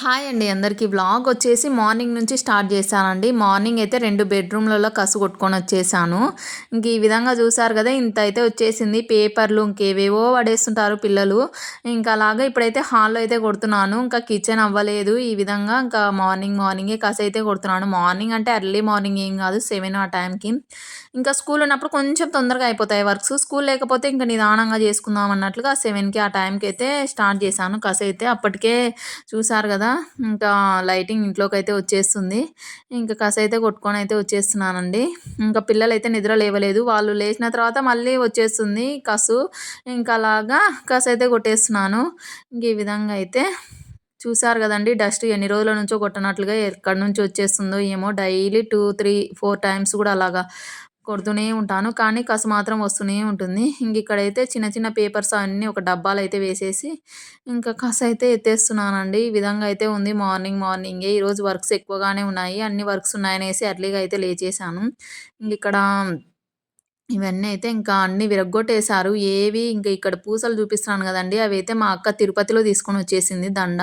Hi అండి అందరికీ. Vlog వచ్చేసి మార్నింగ్ నుంచి స్టార్ట్ చేశానండి. మార్నింగ్ అయితే రెండు బెడ్రూమ్లలో కసు కొట్టుకొని వచ్చేసాను. ఇంక ఈ విధంగా చూసారు కదా ఇంత అయితే వచ్చేసింది. పేపర్లు ఇంకేవేవో పడేస్తుంటారు పిల్లలు. ఇంకా అలాగా ఇప్పుడైతే హాల్లో అయితే కొడుతున్నాను. ఇంకా కిచెన్ అవ్వలేదు. ఈ విధంగా ఇంకా మార్నింగ్ మార్నింగే కసు అయితే కొడుతున్నాను. మార్నింగ్ అంటే ఎర్లీ మార్నింగ్ ఏం కాదు సెవెన్ ఆ టైంకి. ఇంకా స్కూల్ ఉన్నప్పుడు కొంచెం తొందరగా అయిపోతాయి వర్క్స్. స్కూల్ లేకపోతే ఇంకా నిదానంగా చేసుకుందాం అన్నట్లుగా సెవెన్కి ఆ టైంకి అయితే స్టార్ట్ చేశాను. కసు అయితే అప్పటికే చూసారు కదా కదా ఇంకా లైటింగ్ ఇంట్లోకి అయితే వచ్చేస్తుంది. ఇంకా కస అయితే కొట్టుకొని అయితే వచ్చేస్తున్నానండి. ఇంకా పిల్లలు అయితే నిద్ర లేవలేదు. వాళ్ళు లేచిన తర్వాత మళ్ళీ వచ్చేస్తుంది కసు. ఇంకా అలాగా కస అయితే కొట్టేస్తున్నాను. ఇంక ఈ విధంగా అయితే చూసారు కదండి డస్ట్ ఎన్ని రోజుల నుంచో కొట్టనట్లుగా ఎక్కడి నుంచి వచ్చేస్తుందో ఏమో. Daily two three four times కూడా అలాగా కొడుతూనే ఉంటాను. కానీ కసు మాత్రం వస్తూనే ఉంటుంది. ఇంక ఇక్కడైతే చిన్న చిన్న పేపర్స్ అన్నీ ఒక డబ్బాలు అయితే వేసేసి ఇంకా కసు అయితే ఎత్తేస్తున్నానండి. ఈ విధంగా అయితే ఉంది మార్నింగ్ మార్నింగే. ఈరోజు వర్క్స్ ఎక్కువగానే ఉన్నాయి. అన్ని వర్క్స్ ఉన్నాయనేసి అర్లీగా అయితే లేచేసాను ఇంక ఇక్కడ ఇవన్నీ అయితే ఇంకా అన్ని విరగ్గొట్టేశారు. ఏవి ఇంకా ఇక్కడ పూసలు చూపిస్తున్నాను కదండి. అవి అయితే మా అక్క తిరుపతిలో తీసుకొని వచ్చేసింది దండ.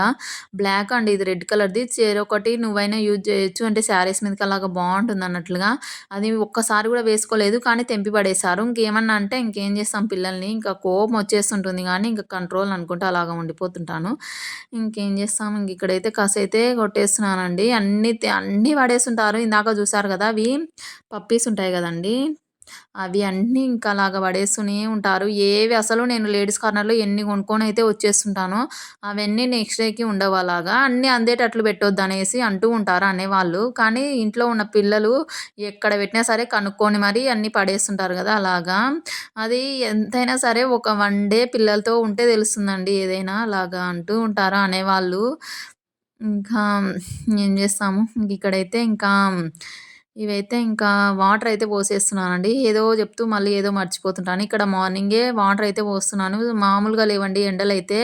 బ్లాక్ అండి ఇది రెడ్ కలర్ది. ఒకటి నువ్వైనా యూజ్ చేయొచ్చు. అంటే శారీస్ మీదకి అలాగా బాగుంటుంది అన్నట్లుగా. అది ఒక్కసారి కూడా వేసుకోలేదు కానీ తెంపి పడేశారు. ఇంకేమన్నా అంటే ఇంకేం చేస్తాం పిల్లల్ని? ఇంకా కోపం వచ్చేస్తుంటుంది కానీ ఇంకా కంట్రోల్ అనుకుంటే అలాగా ఉండిపోతుంటాను. ఇంకేం చేస్తాం? ఇంక ఇక్కడైతే కసైతే కొట్టేస్తున్నానండి. అన్ని అన్నీ పడేస్తుంటారు. ఇందాక చూసారు కదా అవి. పప్పీస్ ఉంటాయి కదండి. అవి అన్నీ ఇంకా అలాగా పడేస్తూనే ఉంటారు. ఏవి అసలు నేను లేడీస్ కార్నర్లో ఎన్ని కొనుక్కొని అయితే వచ్చేస్తుంటానో అవన్నీ నెక్స్ట్ డేకి ఉండవు అలాగా. అన్నీ అందేటట్లు పెట్టొద్దు అనేసి అంటూ ఉంటారు అనేవాళ్ళు. కానీ ఇంట్లో ఉన్న పిల్లలు ఎక్కడ పెట్టినా సరే కనుక్కొని మరీ అన్నీ పడేస్తుంటారు కదా అలాగా. అది ఎంతైనా సరే ఒక వన్ డే పిల్లలతో ఉంటే తెలుస్తుందండి ఏదైనా అలాగా అంటూ ఉంటారు అనేవాళ్ళు. ఇంకా ఏం చేస్తాము? ఇంక ఇక్కడైతే ఇంకా ఇవైతే ఇంకా వాటర్ అయితే పోసేస్తున్నానండి. ఏదో చెప్తూ మళ్ళీ ఏదో మర్చిపోతుంటాను. ఇక్కడ మార్నింగే వాటర్ అయితే పోస్తున్నాను. మామూలుగా లేవండి ఎండలు అయితే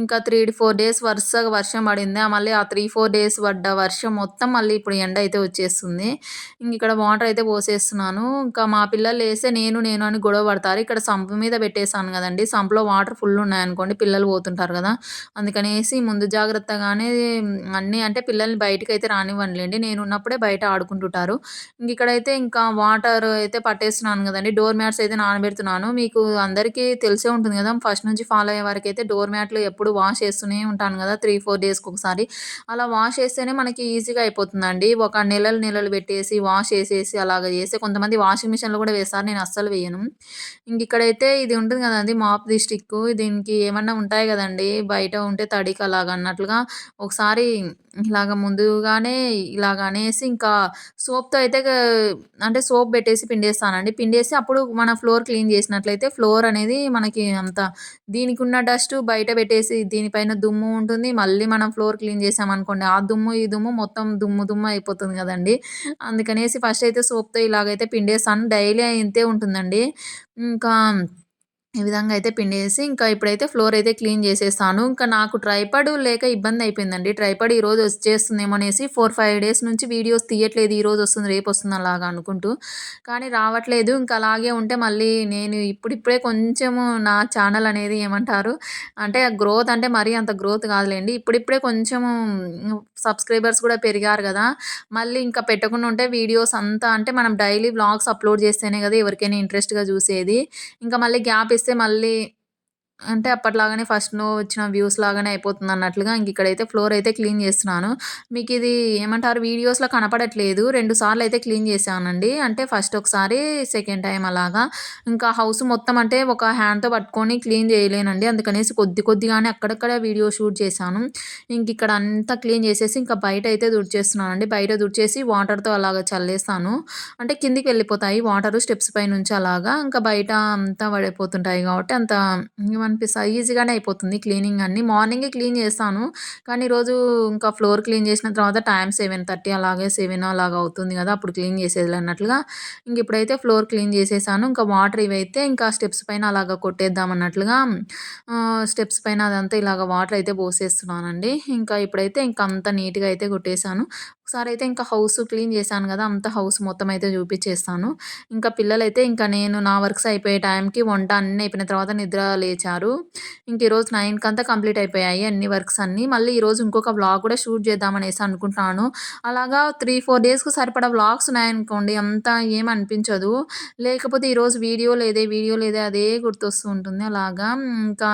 ఇంకా త్రీ ఫోర్ డేస్ వరుసగా వర్షం పడింది. మళ్ళీ ఆ త్రీ ఫోర్ డేస్ పడ్డ వర్షం మొత్తం మళ్ళీ ఇప్పుడు ఎండ అయితే వచ్చేస్తుంది. ఇంక ఇక్కడ వాటర్ అయితే పోసేస్తున్నాను. ఇంకా మా పిల్లలు వేస్తే నేను నేను అని గొడవ పడతారు. ఇక్కడ సంపు మీద పెట్టేశాను కదండి. సంపులో వాటర్ ఫుల్ ఉన్నాయనుకోండి పిల్లలు పోతుంటారు కదా. అందుకనేసి ముందు జాగ్రత్తగానే అన్నీ అంటే పిల్లల్ని బయటకు అయితే రానివ్వండి నేను ఉన్నప్పుడే బయట ఆడుకుంటుంటారు. ఇంక ఇక్కడైతే ఇంకా వాటర్ అయితే పట్టేస్తున్నాను కదండి. డోర్ మ్యాట్స్ అయితే నానబెడుతున్నాను. మీకు అందరికీ తెలిసే ఉంటుంది కదా ఫస్ట్ నుంచి ఫాలో అయ్యే వరకు అయితే డోర్ మ్యాట్లు ఎప్పుడు వాష్ చేస్తూనే ఉంటాను కదా త్రీ ఫోర్ డేస్కి ఒకసారి. అలా వాష్ చేస్తేనే మనకి ఈజీగా అయిపోతుందండి. ఒక నెలలు నెలలు పెట్టేసి వాష్ చేసేసి అలాగ చేస్తే కొంతమంది వాషింగ్ మిషన్లో కూడా వేస్తారు. నేను అస్సలు వేయను. ఇంక ఇక్కడైతే ఇది ఉంటుంది కదండి మాప్ ది స్టిక్ దీనికి ఏమన్నా ఉంటాయి కదండి బయట ఉంటే తడికి అలాగ అన్నట్లుగా ఒకసారి ఇలాగ ముందుగానే ఇలాగ అనేసి ఇంకా సోప్తో అయితే అంటే సోప్ పెట్టేసి పిండేస్తానండి. పిండేసి అప్పుడు మన ఫ్లోర్ క్లీన్ చేసినట్లయితే ఫ్లోర్ అనేది మనకి అంత దీనికి ఉన్న డస్ట్ బయట పెట్టేసి దీనిపైన దుమ్ము ఉంటుంది. మళ్ళీ మనం ఫ్లోర్ క్లీన్ చేసామనుకోండి ఆ దుమ్ము ఈ దుమ్ము మొత్తం దుమ్ము దుమ్ము అయిపోతుంది కదండి. అందుకనేసి ఫస్ట్ అయితే సోప్తో ఇలాగైతే పిండేస్తాను. డైలీ అయితే ఉంటుందండి. ఇంకా ఈ విధంగా అయితే పిండేసి ఇంకా ఇప్పుడైతే ఫ్లోర్ అయితే క్లీన్ చేసేస్తాను. ఇంకా నాకు ట్రైపాడ్ లేక ఇబ్బంది అయిపోయిందండి. ట్రైపాడ్ ఈరోజు వచ్చేస్తుందేమో అనేసి ఫోర్ ఫైవ్ డేస్ నుంచి వీడియోస్ తీయట్లేదు. ఈరోజు వస్తుంది రేపు వస్తుంది అలాగా అనుకుంటూ. కానీ రావట్లేదు. ఇంకా అలాగే ఉంటే మళ్ళీ నేను ఇప్పుడిప్పుడే కొంచెము నా ఛానల్ అనేది ఏమంటారు? అంటే గ్రోత్ అంటే మరీ అంత గ్రోత్ కాదులేండి. ఇప్పుడిప్పుడే కొంచెము సబ్స్క్రైబర్స్ కూడా పెరిగారు కదా. మళ్ళీ ఇంకా పెట్టకుండా ఉంటే వీడియోస్ అంతా అంటే మనం డైలీ వ్లాగ్స్ అప్లోడ్ చేస్తేనే కదా ఎవరికైనా ఇంట్రెస్ట్గా చూసేది. ఇంకా మళ్ళీ గ్యాప్ ఇస్తే మళ్ళీ అంటే అప్పట్లాగానే ఫస్ట్‌లో వచ్చిన వ్యూస్ లాగానే అయిపోతుంది అన్నట్లుగా ఇంక ఇక్కడైతే ఫ్లోర్ అయితే క్లీన్ చేస్తున్నాను. మీకు ఇది ఏమంటారు వీడియోస్‌లో కనపడట్లేదు. రెండు సార్లు అయితే క్లీన్ చేశానండి. అంటే ఫస్ట్ ఒకసారి, సెకండ్ టైం అలాగా. ఇంకా హౌస్ మొత్తం అంటే ఒక హ్యాండ్‌తో పట్టుకొని క్లీన్ చేయలేనండి. అందుకనేసి కొద్ది కొద్దిగానే అక్కడక్కడ వీడియో షూట్ చేశాను. ఇంక ఇక్కడ అంతా క్లీన్ చేసేసి ఇంకా బయట అయితే దుడిచేస్తున్నానండి. బయట దుడిచేసి వాటర్‌తో అలాగా చల్లేస్తాను. అంటే కిందికి వెళ్ళిపోతాయి వాటరు స్టెప్స్ పైనుంచి అలాగా. ఇంకా బయట అంతా పడిపోతుంటాయి కాబట్టి అంత అనిపిస్తుంది ఈజీగానే అయిపోతుంది క్లీనింగ్ అన్నీ. మార్నింగే క్లీన్ చేస్తాను. కానీ ఈరోజు ఇంకా ఫ్లోర్ క్లీన్ చేసిన తర్వాత టైం సెవెన్ థర్టీ అలాగే సెవెన్ అలాగ అవుతుంది కదా అప్పుడు క్లీన్ చేసేది అన్నట్లుగా. ఇంక ఇప్పుడైతే ఫ్లోర్ క్లీన్ చేసేసాను. ఇంకా వాటర్ ఇవైతే ఇంకా స్టెప్స్ పైన అలాగ కొట్టేద్దాం అన్నట్లుగా. స్టెప్స్ పైన అదంతా ఇలాగ వాటర్ అయితే పోసేస్తున్నానండి. ఇంకా ఇప్పుడైతే ఇంకా అంత నీట్గా అయితే కొట్టేశాను. ఒకసారి అయితే ఇంకా హౌస్ క్లీన్ చేశాను కదా అంత హౌస్ మొత్తం అయితే చూపించేస్తాను ఇంకా పిల్లలైతే ఇంకా నేను నా వర్క్స్ అయిపోయే టైంకి వంట అన్నీ అయిపోయిన తర్వాత నిద్ర లేచారు. ఇంక ఈరోజు నైన్కి అంతా కంప్లీట్ అయిపోయాయి అన్ని వర్క్స్ అన్నీ. మళ్ళీ ఈరోజు ఇంకొక వ్లాగ్ కూడా షూట్ చేద్దామనేసి అనుకుంటున్నాను. అలాగా త్రీ ఫోర్ డేస్కి సరిపడా వ్లాగ్స్ ఉన్నాయనుకోండి అంత ఏం అనిపించదు. లేకపోతే ఈరోజు వీడియో లేదే వీడియో లేదే అదే గుర్తొస్తూ ఉంటుంది. అలాగా ఇంకా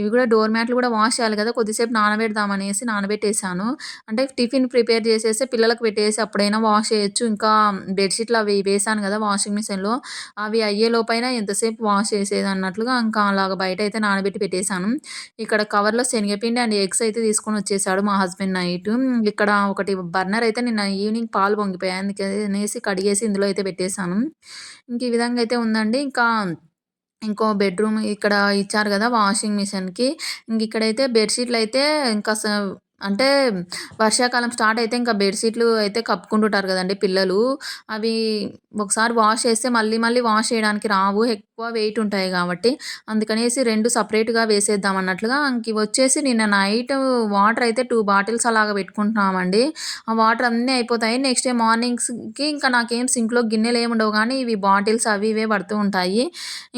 ఇవి కూడా డోర్ మ్యాట్లు కూడా వాష్ చేయాలి కదా కొద్దిసేపు నానబెడదామనేసి నానబెట్టేశాను. అంటే టిఫిన్ ప్రిపేర్ చేసేసి పిల్లలకు పెట్టేసి అప్పుడైనా వాష్ చేయొచ్చు. ఇంకా బెడ్షీట్లు అవి వేసాను కదా వాషింగ్ మిషన్లో. అవి అయ్యే లోపైన ఎంతసేపు వాష్ చేసేది అన్నట్లుగా ఇంకా అలాగ బయట అయితే నానబెట్టి పెట్టేశాను. ఇక్కడ కవర్లో శనగపిండి అండ్ ఎగ్స్ అయితే తీసుకొని వచ్చేసాడు మా హస్బెండ్ నైట్. ఇక్కడ ఒకటి బర్నర్ అయితే నిన్న ఈవినింగ్ పాలు పొంగిపోయాయి. అందుకనేసి కడిగేసి ఇందులో అయితే పెట్టేశాను. ఇంక ఈ విధంగా అయితే ఉందండి. ఇంకా ఇంకో బెడ్రూమ్ ఇక్కడ ఇచ్చారు కదా వాషింగ్ మిషన్కి. ఇంక ఇక్కడైతే బెడ్షీట్లు అయితే ఇంకా అంటే వర్షాకాలం స్టార్ట్ అయితే ఇంకా బెడ్షీట్లు అయితే కప్పుకుంటుంటారు కదండి పిల్లలు. అవి ఒకసారి వాష్ చేస్తే మళ్ళీ మళ్ళీ వాష్ చేయడానికి రావు ఎక్కువ వెయిట్ ఉంటాయి కాబట్టి. అందుకనేసి రెండు సపరేట్గా వేసేద్దాం అన్నట్లుగా ఇంక వచ్చేసి నిన్న నైట్ వాటర్ అయితే టూ బాటిల్స్ అలాగా పెట్టుకుంటున్నామండి. ఆ వాటర్ అన్నీ అయిపోతాయి. నెక్స్ట్ డే మార్నింగ్స్కి ఇంకా నాకేం సింక్లో గిన్నెలు ఏమి ఉండవు కానీ ఇవి బాటిల్స్ అవి ఇవే పడుతూ ఉంటాయి.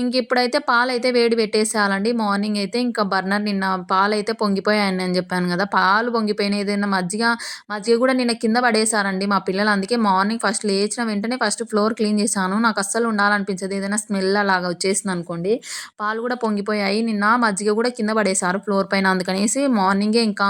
ఇంక ఇప్పుడైతే పాలు అయితే వేడి పెట్టేసేయాలండి. మార్నింగ్ అయితే ఇంకా బర్నర్ నిన్న పాలు అయితే పొంగిపోయాయని నేను చెప్పాను కదా పాలు పొంగిపోయినాయి. ఏదైనా మజ్జిగ మజ్జిగ కూడా నిన్న కింద పడేశారండి మా పిల్లలు. అందుకే మార్నింగ్ ఫస్ట్ లేచిన వెంటనే ఫస్ట్ ఫ్లోర్ క్లీన్ చేశాను. నాకు అస్సలు ఉండాలనిపించదు. ఏదైనా స్మెల్ అలాగా వచ్చేసింది అనుకోండి పాలు కూడా పొంగిపోయాయి. నిన్న మజ్జిగ కూడా కింద పడేశారు ఫ్లోర్ పైన. అందుకనేసి మార్నింగే ఇంకా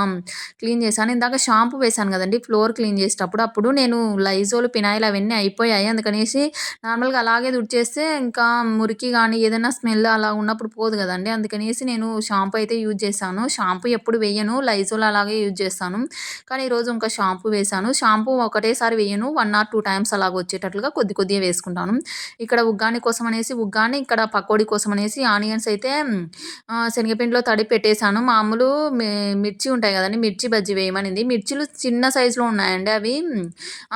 క్లీన్ చేశాను. ఇందాక షాంపూ వేశాను కదండి ఫ్లోర్ క్లీన్ చేసేటప్పుడు. అప్పుడు నేను లైజోలు పినాయిల్ అవన్నీ అయిపోయాయి. అందుకనేసి నార్మల్గా అలాగే దుడిచేస్తే ఇంకా మురికి కానీ ఏదైనా స్మెల్ అలా ఉన్నప్పుడు పోదు కదండి. అందుకనేసి నేను షాంపూ అయితే యూజ్ చేశాను. షాంపూ ఎప్పుడు వేయను. లైజోల్ అలాగే యూజ్ చేస్తాను. కానీ ఈరోజు ఇంకా షాంపూ వేశాను. షాంపూ ఒకటేసారి వేయను. వన్ ఆర్ టూ టైమ్స్ అలాగ వచ్చేటట్లుగా కొద్ది కొద్దిగా వేసుకుంటాను. ఇక్కడ ఉగ్గాని కోసం అనేసి ఉగ్గాని ఇక్కడ పకోడీ కోసం అనేసి ఆనియన్స్ అయితే శనగపిండిలో తడి పెట్టేశాను. మామూలు మిర్చి ఉంటాయి కదండి మిర్చి బజ్జీ వేయమనింది. మిర్చిలు చిన్న సైజులో ఉన్నాయండి అవి.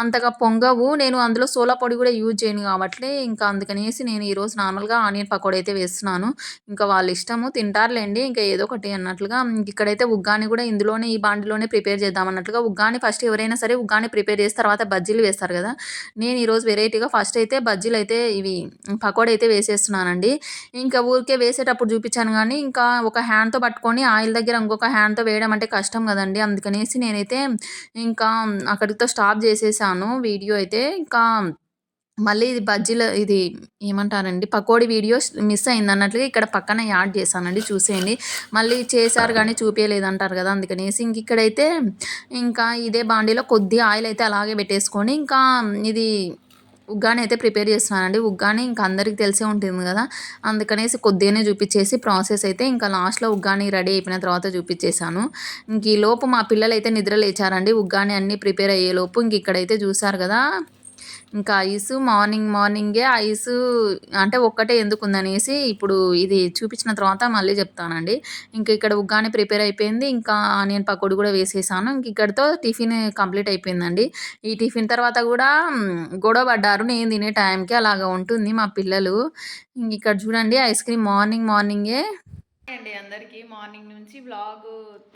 అంతగా పొంగవు. నేను అందులో సోలా పొడి కూడా యూజ్ చేయను కాబట్టి ఇంకా అందుకనేసి నేను ఈరోజు నార్మల్గా ఆనియన్ పకోడీ అయితే వేస్తున్నాను. ఇంకా వాళ్ళ ఇష్టము తింటారులేండి. ఇంకా ఏదో ఒకటి అన్నట్లుగా ఇక్కడైతే ఉగ్గాని కూడా ఇందులోనే ఈ దాంట్లోనే ప్రిపేర్ చేద్దాం అన్నట్లుగా ఉగ్గాని ఫస్ట్ ఎవరైనా సరే ఉగ్గాని ప్రిపేర్ చేసి తర్వాత బజ్జీలు వేస్తారు కదా. నేను ఈరోజు వెరైటీగా ఫస్ట్ అయితే బజ్జీలు అయితే ఇవి పకోడీ అయితే వేసేస్తున్నానండి. ఇంకా ఊరికే వేసేటప్పుడు చూపించాను కానీ ఇంకా ఒక హ్యాండ్తో పట్టుకొని ఆయిల్ దగ్గర ఇంకొక హ్యాండ్తో వేయడం అంటే కష్టం కదండి. అందుకనేసి నేనైతే ఇంకా అక్కడితో స్టాప్ చేసేసాను. వీడియో అయితే ఇంకా మళ్ళీ ఇది బజ్జీల ఇది ఏమంటారండి? పకోడీ వీడియోస్ మిస్ అయింది అన్నట్లుగా ఇక్కడ పక్కన యాడ్ చేశానండి చూసేయండి. మళ్ళీ చేశారు కానీ చూపించలేదు అంటారు కదా అందుకనేసి ఇంక ఇక్కడైతే ఇంకా ఇదే బాండీలో కొద్ది ఆయిల్ అయితే అలాగే పెట్టేసుకొని ఇంకా ఇది ఉగ్గాని అయితే ప్రిపేర్ చేస్తున్నానండి. ఉగ్గాని ఇంకా అందరికీ తెలిసే ఉంటుంది కదా అందుకనేసి కొద్దిగానే చూపించేసి ప్రాసెస్ అయితే ఇంకా లాస్ట్లో ఉగ్గాని రెడీ అయిపోయిన తర్వాత చూపించేశాను ఇంక ఈ లోపు మా పిల్లలు అయితే నిద్ర లేచారండి. ఉగ్గాని అన్నీ ప్రిపేర్ అయ్యే లోపు ఇంక ఇక్కడైతే చూసారు కదా. ఇంకా ఐస్ మార్నింగ్ మార్నింగే ఐస్ అంటే ఒక్కటే ఎందుకు ఉందనేసి ఇప్పుడు ఇది చూపించిన తర్వాత మళ్ళీ చెప్తానండి. ఇంకా ఇక్కడ ఉగ్గాని ప్రిపేర్ అయిపోయింది. ఇంకా ఆనియన్ పకోడీ కూడా వేసేసాను. ఇంక ఇక్కడితో టిఫిన్ కంప్లీట్ అయిపోయిందండి. ఈ టిఫిన్ తర్వాత కూడా గొడవ పడ్డారు. నేను తినే టైంకి అలాగ ఉంటుంది మా పిల్లలు. ఇంక ఇక్కడ చూడండి ఐస్ క్రీమ్ మార్నింగ్ మార్నింగే అండి అందరికీ. మార్నింగ్ నుంచి బ్లాగ్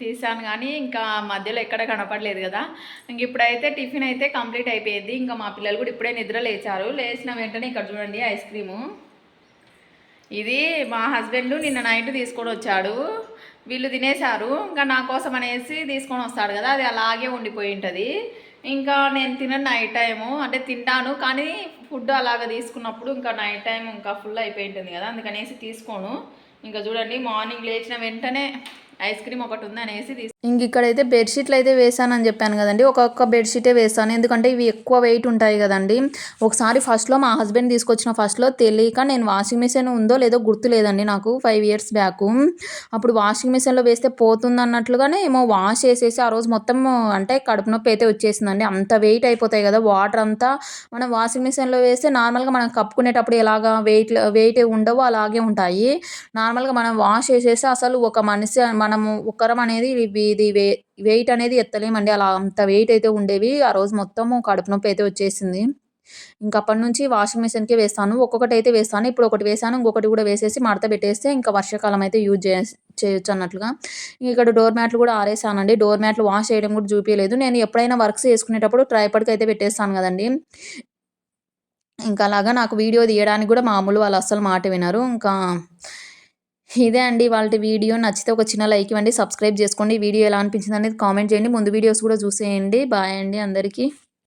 తీసాను కానీ ఇంకా మధ్యలో ఎక్కడ కనపడలేదు కదా. ఇంక ఇప్పుడైతే టిఫిన్ అయితే కంప్లీట్ అయిపోయింది. ఇంకా మా పిల్లలు కూడా ఇప్పుడే నిద్ర లేచారు. లేచిన వెంటనే ఇక్కడ చూడండి ఐస్ క్రీము. ఇది మా హస్బెండ్ నిన్న నైట్ తీసుకొని వచ్చాడు. వీళ్ళు తినేశారు. ఇంకా నా కోసం అనేసి తీసుకొని వస్తాడు కదా. అది అలాగే ఉండిపోయి ఉంటుంది. ఇంకా నేను తిన నైట్ టైము అంటే తింటాను కానీ ఫుడ్ అలాగ తీసుకున్నప్పుడు ఇంకా నైట్ టైం ఇంకా ఫుల్ అయిపోయి ఉంటుంది కదా. అందుకనేసి తీసుకోను. ఇంకా చూడండి మార్నింగ్ లేచిన వెంటనే ఐస్ క్రీమ్ ఒకటి ఉంది అనేసి ఇంక ఇక్కడైతే బెడ్షీట్లు అయితే వేసానని చెప్పాను కదండి. ఒక్కొక్క బెడ్షీటే వేసాను ఎందుకంటే ఇవి ఎక్కువ వెయిట్ ఉంటాయి కదండి. ఒకసారి ఫస్ట్లో మా హస్బెండ్ తీసుకొచ్చిన ఫస్ట్లో తెలియక నేను వాషింగ్ మిషన్ ఉందో లేదో గుర్తు లేదండి నాకు ఫైవ్ ఇయర్స్ బ్యాక్ అప్పుడు వాషింగ్ మిషన్లో వేస్తే పోతుంది అన్నట్లుగానే ఏమో వాష్ చేసేసి ఆ రోజు మొత్తం అంటే కడుపు నొప్పి అయితే వచ్చేసిందండి. అంత వెయిట్ అయిపోతాయి కదా వాటర్ అంతా. మనం వాషింగ్ మిషన్లో వేస్తే నార్మల్గా మనం కప్పుకునేటప్పుడు ఎలాగా వెయిట్ వెయిట్ ఉండవో అలాగే ఉంటాయి. నార్మల్గా మనం వాష్ చేసేసి అసలు ఒక మనిషి మనము ఉక్కరం అనేది ఇది వే వెయిట్ అనేది ఎత్తలేమండి అలా అంత వెయిట్ అయితే ఉండేవి ఆ రోజు మొత్తము కడుపు నొప్పి అయితే వచ్చేసింది ఇంక అప్పటి నుంచి వాషింగ్ మిషన్‌కే వేస్తాను. ఒక్కొక్కటి అయితే వేస్తాను. ఇప్పుడు ఒకటి వేసాను. ఇంకొకటి కూడా వేసేసి మడత పెట్టేస్తే ఇంకా వర్షాకాలం అయితే యూజ్ చే చేయొచ్చు అన్నట్లుగా. ఇక్కడ డోర్ మ్యాట్లు కూడా ఆరేసానండి. డోర్ మ్యాట్లు వాష్ చేయడం కూడా చూపించలేదు నేను ఎప్పుడైనా వర్క్స్ చేసుకునేటప్పుడు ట్రైపడ్కి అయితే పెట్టేస్తాను కదండీ! ఇంకా అలాగా నాకు వీడియో తీయడానికి కూడా మామూలు వాళ్ళు అస్సలు మాట వినరు. ఇంకా ఇదే అండి వాళ్ళ వీడియో. నచ్చితే ఒక చిన్న లైక్ ఇవ్వండి. సబ్స్క్రైబ్ చేసుకోండి. వీడియో ఎలా అనిపించింది అనేది కామెంట్ చేయండి. ముందు వీడియోస్ కూడా చూసేయండి. బాయ్ అండి అందరికీ.